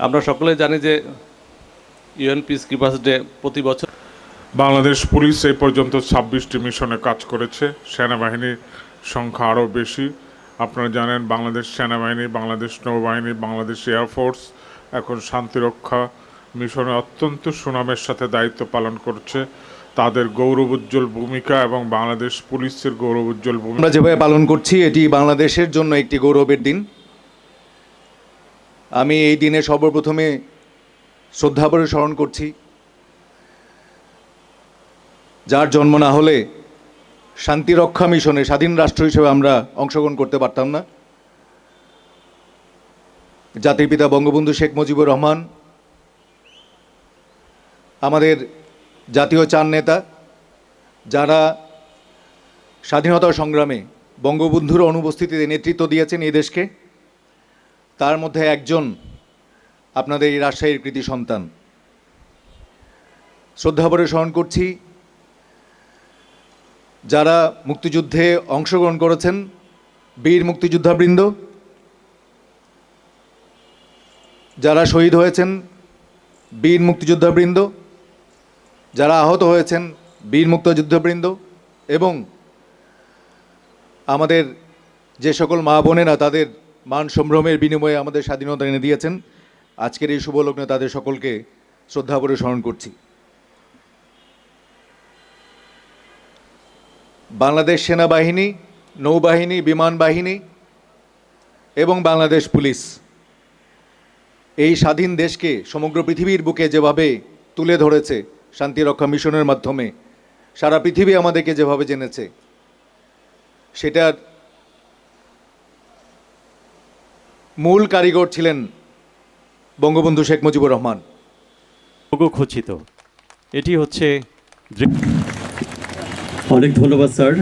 আমরা সকলে জানি যে ইউএন পিস কিপার্স ডে প্রতি বছর বাংলাদেশ পুলিশ এই পর্যন্ত ছাব্বিশটি মিশনে কাজ করেছে। সেনাবাহিনীর সংখ্যা আরও বেশি। আপনারা জানেন, বাংলাদেশ সেনাবাহিনী, বাংলাদেশ নৌবাহিনী, বাংলাদেশ এয়ারফোর্স এখন শান্তিরক্ষা মিশনে অত্যন্ত সুনামের সাথে দায়িত্ব পালন করছে। তাদের গৌরব উজ্জ্বল ভূমিকা এবং বাংলাদেশ পুলিশের গৌরবোজ্জ্বল ভূমিকা। আমরা যেভাবে পালন করছি, এটি বাংলাদেশের জন্য একটি গৌরবের দিন। আমি এই দিনে সর্বপ্রথমে শ্রদ্ধাভরে স্মরণ করছি যার জন্ম না হলে শান্তিরক্ষা মিশনে স্বাধীন রাষ্ট্র হিসেবে আমরা অংশগ্রহণ করতে পারতাম না। জাতির পিতা বঙ্গবন্ধু শেখ মুজিবুর রহমান, আমাদের জাতীয় চার নেতা, যারা স্বাধীনতা সংগ্রামে বঙ্গবন্ধুর অনুপস্থিতিতে নেতৃত্ব দিয়েছেন এই দেশকে, তার মধ্যে একজন আপনাদের এই রাজশাহীর কৃতি সন্তান। শ্রদ্ধাভরে স্মরণ করছি যারা মুক্তিযুদ্ধে অংশগ্রহণ করেছেন, বীর মুক্তিযোদ্ধাবৃন্দ, যারা শহীদ হয়েছেন, বীর মুক্তিযোদ্ধাবৃন্দ, যারা আহত হয়েছেন, বীর মুক্তিযোদ্ধাবৃন্দ এবং আমাদের যে সকল মা বোনেরা তাদের মান সম্ভ্রমের বিনিময়ে আমাদের স্বাধীনতা এনে দিয়েছেন, আজকের এই শুভ লগ্নে তাদের সকলকে শ্রদ্ধা করে স্মরণ করছি। বাংলাদেশ সেনাবাহিনী, নৌবাহিনী, বিমান বাহিনী এবং বাংলাদেশ পুলিশ এই স্বাধীন দেশকে সমগ্র পৃথিবীর বুকে যেভাবে তুলে ধরেছে শান্তিরক্ষা মিশনের মাধ্যমে, সারা পৃথিবী আমাদেরকে যেভাবে জেনেছে, সেটার মূল কারিগর ছিলেন বঙ্গবন্ধু শেখ মুজিবুর রহমান। খচিত। এটি হচ্ছে অনেক ধন্যবাদ স্যার।